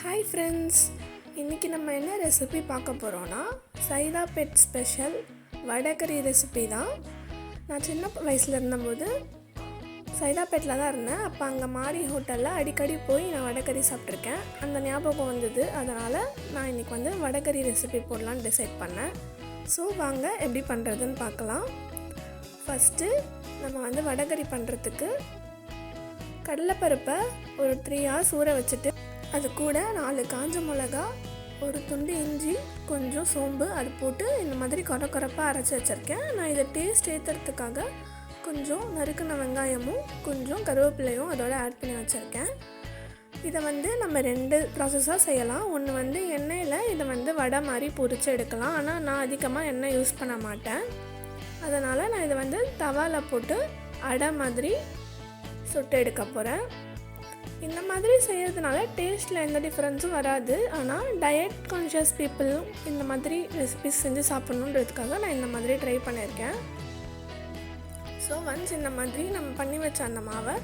Hi friends இன்றைக்கி நம்ம என்ன ரெசிபி பார்க்க போகிறோன்னா Saidapet special vadacurry recipe தான். நான் சின்ன வயசில் இருந்தபோது சைதாப்பேட்டில் தான் இருந்தேன். அப்போ அங்கே மாரி ஹோட்டலில் அடிக்கடி போய் நான் வடகறி சாப்பிட்ருக்கேன் அந்த ஞாபகம் வந்தது. அதனால் நான் இன்றைக்கி வந்து வடகறி ரெசிபி போடலான்னு டிசைட் பண்ணேன். ஸோ வாங்க எப்படி பண்ணுறதுன்னு பார்க்கலாம். ஃபஸ்ட்டு நம்ம வந்து வடகறி பண்ணுறதுக்கு கடலைப்பருப்பை ஒரு த்ரீ ஹவர்ஸ் ஊற வச்சுட்டு அது கூட நாலு காஞ்ச மிளகா ஒரு துண்டு இஞ்சி கொஞ்சம் சோம்பு அது போட்டு இந்த மாதிரி கொர கொரப்பாக அரைச்சி வச்சுருக்கேன். நான் இதை டேஸ்ட் ஏற்றுறதுக்காக கொஞ்சம் நறுக்கின வெங்காயமும் கொஞ்சம் கருவேப்பிலையும் அதோட ஆட் பண்ணி வச்சுருக்கேன். இதை வந்து நம்ம ரெண்டு ப்ராசஸாக செய்யலாம். ஒன்று வந்து எண்ணெயில் இதை வந்து வடை மாதிரி பொரித்து எடுக்கலாம். ஆனால் நான் அதிகமாக எண்ணெய் யூஸ் பண்ண மாட்டேன். அதனால் நான் இதை வந்து தவாவில் போட்டு அடை மாதிரி சுட்டு எடுக்க போகிறேன் இந்த மாதிரி செய்கிறதுனால டேஸ்ட்டில் எந்த டிஃப்ரென்ஸும் வராது. ஆனால் டயட் கான்ஷியஸ் பீப்புளும் இந்த மாதிரி ரெசிபிஸ் செஞ்சு சாப்பிட்ணுன்றதுக்காக நான் இந்த மாதிரி ட்ரை பண்ணியிருக்கேன் ஸோ ஒன்ஸ் இந்த மாதிரி நம்ம பண்ணி வச்ச அந்த மாவை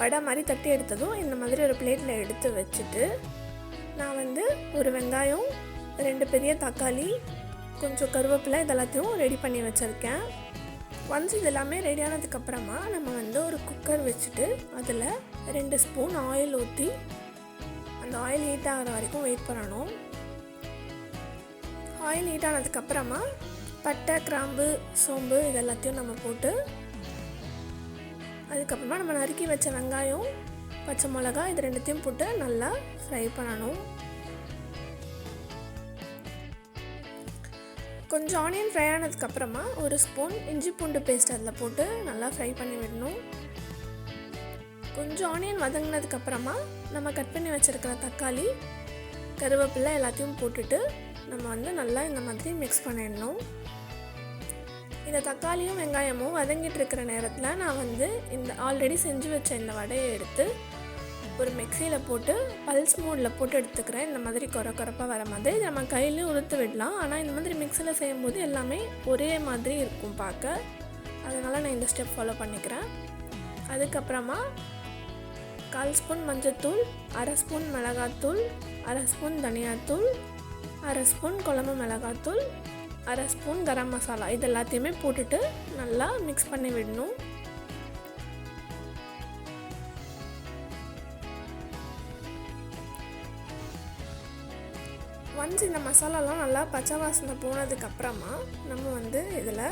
வடை மாதிரி தட்டி எடுத்ததும் இந்த மாதிரி ஒரு பிளேட்டில் எடுத்து வச்சுட்டு நான் வந்து ஒரு வெங்காயம் ரெண்டு பெரிய தக்காளி கொஞ்சம் கருவேப்பிலை இதெல்லாத்தையும் ரெடி பண்ணி வச்சுருக்கேன். ஒன்ஸ் இது எல்லாமே ரெடி ஆனதுக்கப்புறமா நம்ம வந்து ஒரு குக்கர் வச்சுட்டு அதில் ரெண்டு ஸ்பூன் ஆயில் ஊற்றி அந்த ஆயில் ஹீட் ஆகிற வரைக்கும் வெயிட் பண்ணணும். ஆயில் ஹீட் ஆனதுக்கப்புறமா பட்டை கிராம்பு சோம்பு இது எல்லாத்தையும் நம்ம போட்டு அதுக்கப்புறமா நம்ம நறுக்கி வச்ச வெங்காயம் பச்சை மிளகா இது ரெண்டுத்தையும் போட்டு நல்லா ஃப்ரை பண்ணணும். கொஞ்சம் ஆனியன் ஃப்ரை ஆனதுக்கப்புறமா ஒரு ஸ்பூன் இஞ்சி பூண்டு பேஸ்ட் அதில் போட்டு நல்லா ஃப்ரை பண்ணி விடணும். கொஞ்சம் ஆனியன் வதங்கினதுக்கப்புறமா நம்ம கட் பண்ணி வச்சுருக்கிற தக்காளி கருவேப்பிலை எல்லாத்தையும் போட்டுட்டு நம்ம வந்து நல்லா இந்த மாதிரி மிக்ஸ் பண்ணிடணும். இந்த தக்காளியும் வெங்காயமும் வதங்கிட்டு இருக்கிற நேரத்தில் நான் வந்து இந்த ஆல்ரெடி செஞ்சு வச்ச இந்த வடையை எடுத்து ஒரு மிக்சியில் போட்டு பல்ஸ் மோடில் போட்டு எடுத்துக்கிறேன். இந்த மாதிரி குறை குறைப்பாக வர மாதிரி. நம்ம கையிலையும் உளுத்து விடலாம். ஆனால் இந்த மாதிரி மிக்சியில் செய்யும்போது எல்லாமே ஒரே மாதிரி இருக்கும் பார்க்க. அதனால் நான் இந்த ஸ்டெப் ஃபாலோ பண்ணிக்கிறேன். அதுக்கப்புறமா கால் ஸ்பூன் மஞ்சத்தூள் அரை ஸ்பூன் மிளகாத்தூள் அரை ஸ்பூன் தனியாத்தூள் அரை ஸ்பூன் குழம்பு மிளகாத்தூள் அரை ஸ்பூன் கரம் மசாலா. இது எல்லாத்தையுமே போட்டுட்டு நல்லா மிக்ஸ் பண்ணி விடணும். ஒன்ஸ் இந்த மசாலாலாம் நல்லா பச்சை வாசனை போனதுக்கப்புறமா நம்ம வந்து இதில்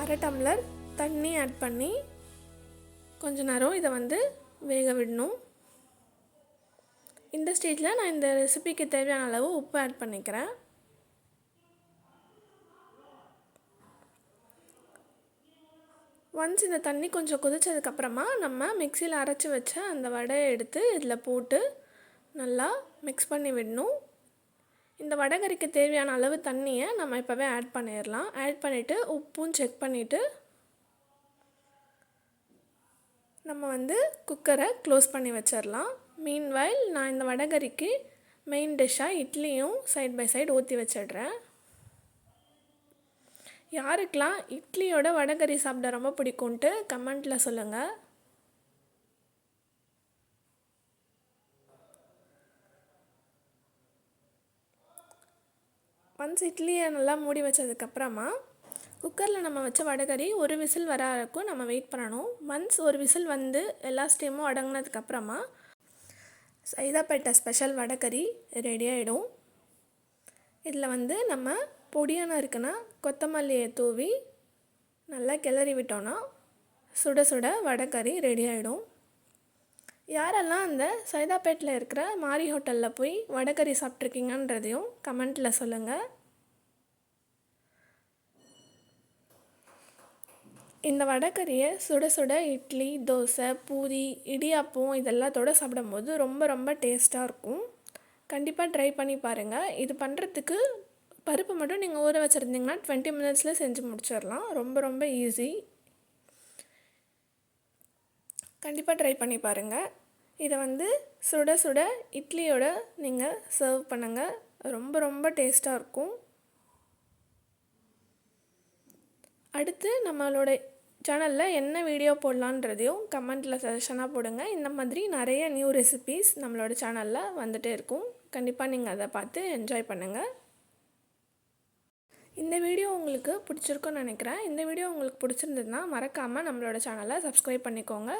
அரை டம்ளர் தண்ணி ஆட் பண்ணி கொஞ்ச நேரம் இதை வந்து வேக விடணும் இந்த ஸ்டேஜில் நான் இந்த ரெசிபிக்கு தேவையான அளவு உப்பு ஆட் பண்ணிக்கிறேன். ஒன்ஸ் இந்த தண்ணி கொஞ்சம் கொதிச்சதுக்கப்புறமா நம்ம மிக்சியில் அரைச்சி வச்ச அந்த வடையை எடுத்து இதில் போட்டு நல்லா மிக்ஸ் பண்ணி விடணும். இந்த வடகறிக்கு தேவையான அளவு தண்ணியை நம்ம இப்போவே ஆட் பண்ணிடலாம் ஆட் பண்ணிவிட்டு உப்பும் செக் பண்ணிவிட்டு நம்ம வந்து குக்கரை க்ளோஸ் பண்ணி வச்சிடலாம் மீன்வைல் நான் இந்த வடகறிக்கு மெயின் டிஷ்ஷாக இட்லியும் சைட் பை சைடு ஊற்றி வச்சிடுறேன். யாருக்கெலாம் இட்லியோட வடகறி சாப்பிட ரொம்ப பிடிக்கும்ன்ட்டு கமெண்ட்டில் சொல்லுங்கள் ஒன்ஸ் இட்லியை நல்லா மூடி வச்சதுக்கப்புறமா குக்கரில் நம்ம வச்ச வடகறி ஒரு விசில் வர வரைக்கும் நம்ம வெயிட் பண்ணணும். ஒன்ஸ் ஒரு விசில் வந்து எல்லா ஸ்டீமும் அடங்கினதுக்கப்புறமா சைதாப்பேட்டை ஸ்பெஷல் வடகறி ரெடி ஆகிடும் இதில் வந்து நம்ம பொடியான இருக்குன்னா கொத்தமல்லியை தூவி நல்லா கிளறி விட்டோன்னா சுட சுட வடகறி ரெடி ஆகிடும் யாரெல்லாம் அந்த சைதாப்பேட்டில் இருக்கிற மாரி ஹோட்டலில் போய் வடகறி சாப்பிட்ருக்கீங்கன்றதையும் கமெண்ட்டில் சொல்லுங்கள் இந்த வடைக்கறியை சுட சுட இட்லி தோசை பூரி இடியாப்பம் இதெல்லாத்தோடு சாப்பிடும்போது ரொம்ப ரொம்ப டேஸ்ட்டாக இருக்கும். கண்டிப்பாக ட்ரை பண்ணி பாருங்கள் இது பண்ணுறதுக்கு பருப்பு மட்டும் நீங்கள் ஊற வச்சுருந்தீங்கன்னா டுவெண்ட்டி மினிட்ஸில் செஞ்சு முடிச்சிடலாம். ரொம்ப ரொம்ப ஈஸி கண்டிப்பாக ட்ரை பண்ணி பாருங்கள் இதை வந்து சுட சுட இட்லியோட நீங்கள் சர்வ் பண்ணுங்கள் ரொம்ப ரொம்ப டேஸ்ட்டாக இருக்கும். அடுத்து நம்மளோட சேனலில் என்ன வீடியோ போடலான்றதையும் கமெண்ட்டில் சஜஷனாக போடுங்க. இந்த மாதிரி நிறைய நியூ ரெசிபீஸ் நம்மளோட சேனலில் வந்துகிட்டே இருக்கும். கண்டிப்பாக நீங்கள் அதை பார்த்து என்ஜாய் பண்ணுங்கள் இந்த வீடியோ உங்களுக்கு பிடிச்சிருக்குன்னு நினைக்கிறேன். இந்த வீடியோ உங்களுக்கு பிடிச்சிருந்ததுன்னா மறக்காமல் நம்மளோட சேனலை சப்ஸ்கிரைப் பண்ணிக்கோங்க.